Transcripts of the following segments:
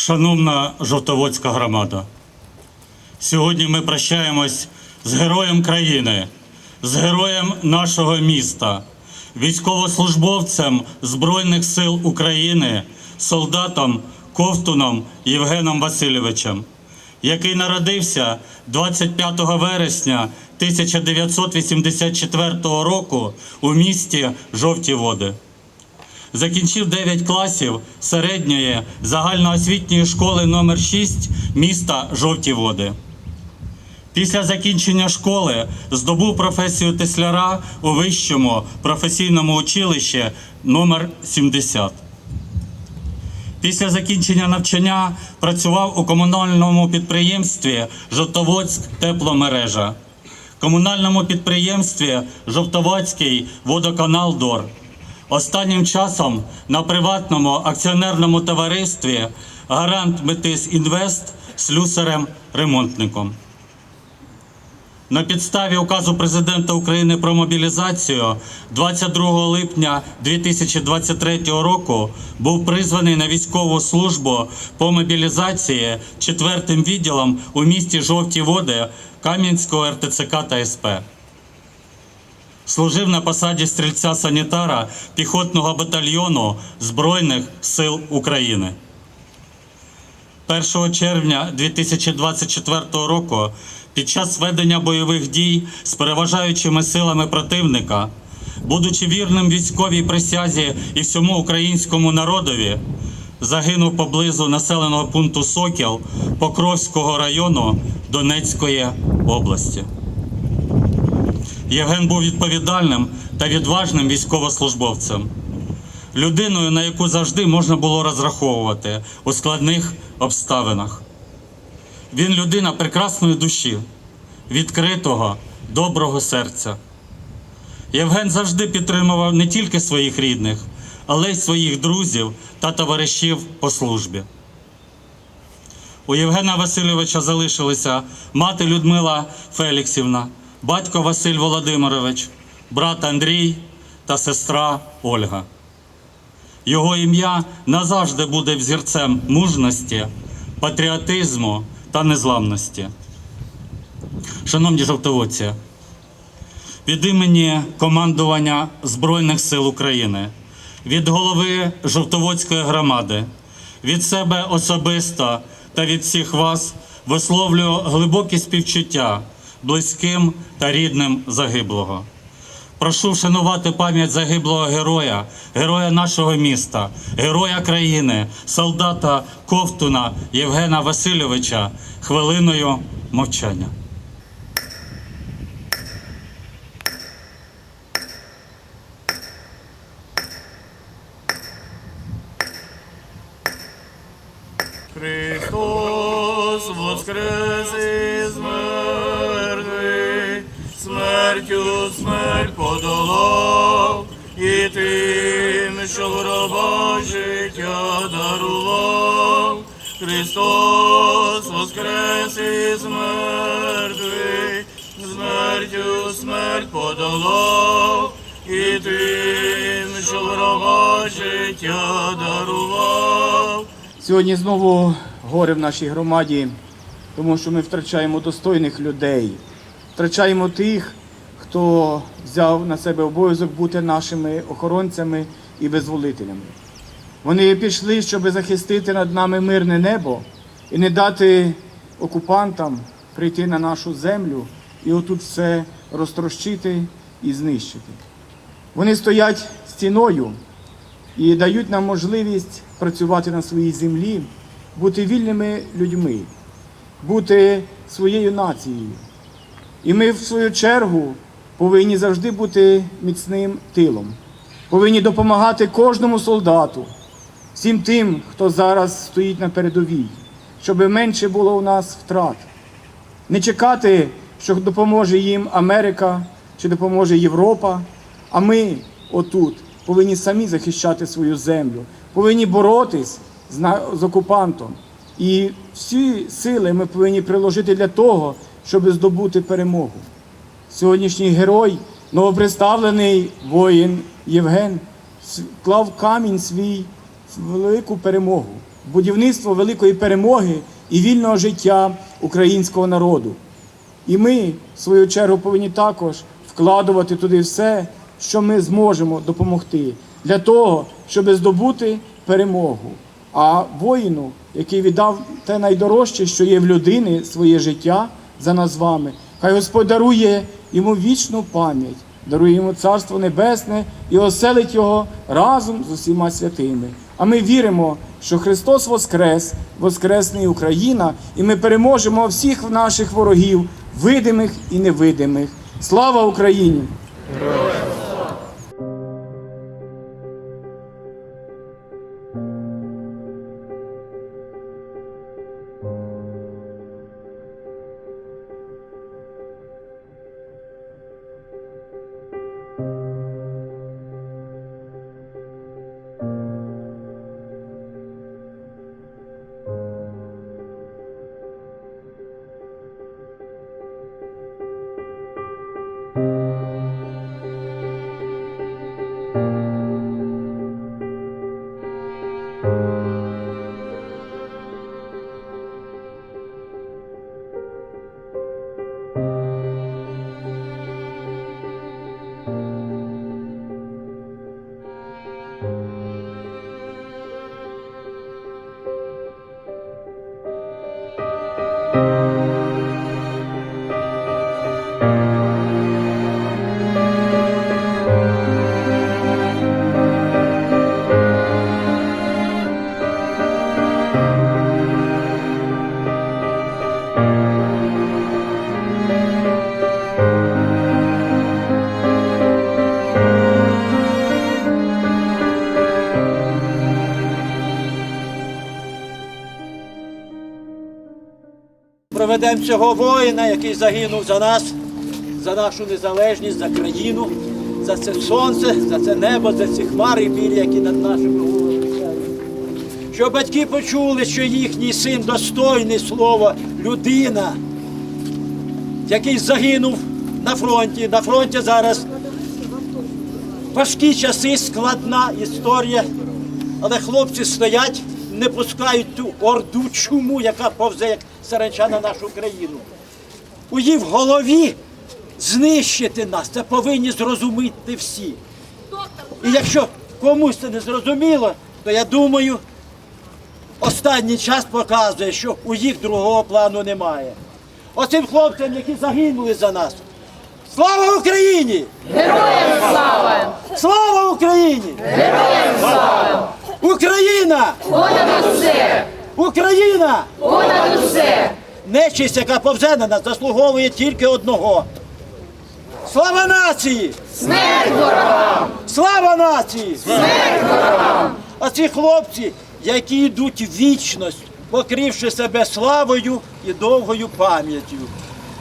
Шановна Жовтоводська громада, сьогодні ми прощаємось з героєм країни, з героєм нашого міста, військовослужбовцем Збройних сил України, солдатом Ковтуном Євгеном Васильовичем, який народився 25 вересня 1984 року у місті Жовті Води. Закінчив 9 класів середньої загальноосвітньої школи номер 6 міста Жовті Води. Після закінчення школи здобув професію тесляра у вищому професійному училищі номер 70. Після закінчення навчання працював у комунальному підприємстві Жовтоводськ тепломережа, комунальному підприємстві Жовтоводський водоканал Дор. Останнім часом на приватному акціонерному товаристві Гарант Метис Інвест слюсарем-ремонтником. На підставі указу президента України про мобілізацію 22 липня 2023 року був призваний на військову службу по мобілізації четвертим відділом у місті Жовті Води Кам'янського РТЦК та СП. Служив на посаді стрільця-санітара піхотного батальйону Збройних сил України. 1 червня 2024 року під час ведення бойових дій з переважаючими силами противника, будучи вірним військовій присязі і всьому українському народові, загинув поблизу населеного пункту Сокіл Покровського району Донецької області. Євген був відповідальним та відважним військовослужбовцем, людиною, на яку завжди можна було розраховувати у складних обставинах. Він людина прекрасної душі, відкритого, доброго серця. Євген завжди підтримував не тільки своїх рідних, але й своїх друзів та товаришів по службі. У Євгена Васильовича залишилися мати Людмила Феліксівна, батько Василь Володимирович, брат Андрій та сестра Ольга. Його ім'я назавжди буде взірцем мужності, патріотизму та незламності. Шановні жовтоводці, від імені командування Збройних сил України, від голови Жовтоводської громади, від себе особисто та від всіх вас висловлюю глибокі співчуття близьким та рідним загиблого. Прошу вшанувати пам'ять загиблого героя, героя нашого міста, героя країни, солдата Ковтуна Євгена Васильовича хвилиною мовчання. Христос воскрес смертю смерть подолав, і тим, що в гроба життя дарував. Христос воскрес із мертвих, смертю смерть подолав, і тим, що в життя дарував. Сьогодні знову горе в нашій громаді, тому що ми втрачаємо достойних людей, втрачаємо тих, хто взяв на себе обов'язок бути нашими охоронцями і визволителями. Вони пішли, щоб захистити над нами мирне небо і не дати окупантам прийти на нашу землю і отут все розтрощити і знищити. Вони стоять стіною і дають нам можливість працювати на своїй землі, бути вільними людьми, бути своєю нацією. І ми, в свою чергу, повинні завжди бути міцним тилом, повинні допомагати кожному солдату, всім тим, хто зараз стоїть на передовій, щоб менше було у нас втрат. Не чекати, що допоможе їм Америка чи допоможе Європа, а ми отут повинні самі захищати свою землю, повинні боротись з, окупантом. І всі сили ми повинні приложити для того, щоб здобути перемогу. Сьогоднішній герой, новоприставлений воїн Євген, клав камінь свій в велику перемогу, будівництво великої перемоги і вільного життя українського народу. І ми, в свою чергу, повинні також вкладувати туди все, що ми зможемо допомогти для того, щоб здобути перемогу. А воїну, який віддав те найдорожче, що є в людини, своє життя за нас з вами, хай Господь дарує йому вічну пам'ять, дарує йому Царство Небесне і оселить його разом з усіма святими. А ми віримо, що Христос Воскрес, Воскресний Україна, і ми переможемо всіх наших ворогів, видимих і невидимих. Слава Україні! Проведемо цього воїна, який загинув за нас, за нашу незалежність, за країну, за це сонце, за це небо, за ці хмари білі, які над нашими головами. Щоб батьки почули, що їхній син достойний слова, людина, який загинув на фронті. На фронті зараз важкі часи, складна історія. Але хлопці стоять, не пускають ту орду чуму, яка повзе як саранча на нашу країну. У їх голові знищити нас. Це повинні зрозуміти всі. І якщо комусь це не зрозуміло, то я думаю, останній час показує, що у їх другого плану немає. Оцим хлопцям, які загинули за нас. Слава Україні! Героям слава! Слава Україні! Героям слава! Україна! Понад усе! Україна! Понад усе! Нечисть, яка повзе на нас, заслуговує тільки одного. Слава нації! Смерть ворогам! Слава нації! Смерть ворогам! А ці хлопці, які йдуть в вічність, покривши себе славою і довгою пам'яттю.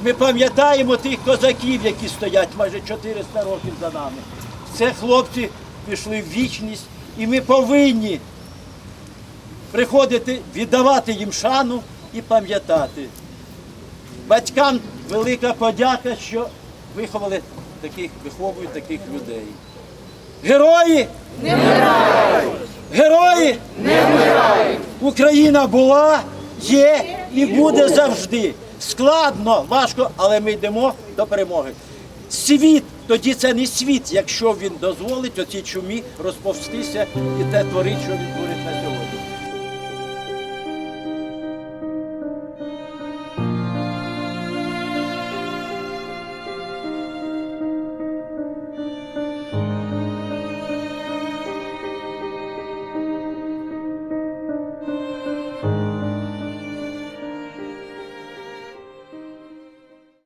Ми пам'ятаємо тих козаків, які стоять майже 400 років за нами. Це хлопці пішли в вічність, і ми повинні приходити, віддавати їм шану і пам'ятати. Батькам велика подяка, що виховали таких, виховують таких людей. Герої! Не вмирають! Герої! Не вмирають! Україна була, є і буде завжди. Складно, важко, але ми йдемо до перемоги. Світ, тоді це не світ, якщо він дозволить оцій чумі розповстися і те творить, що він творить на сьогодні.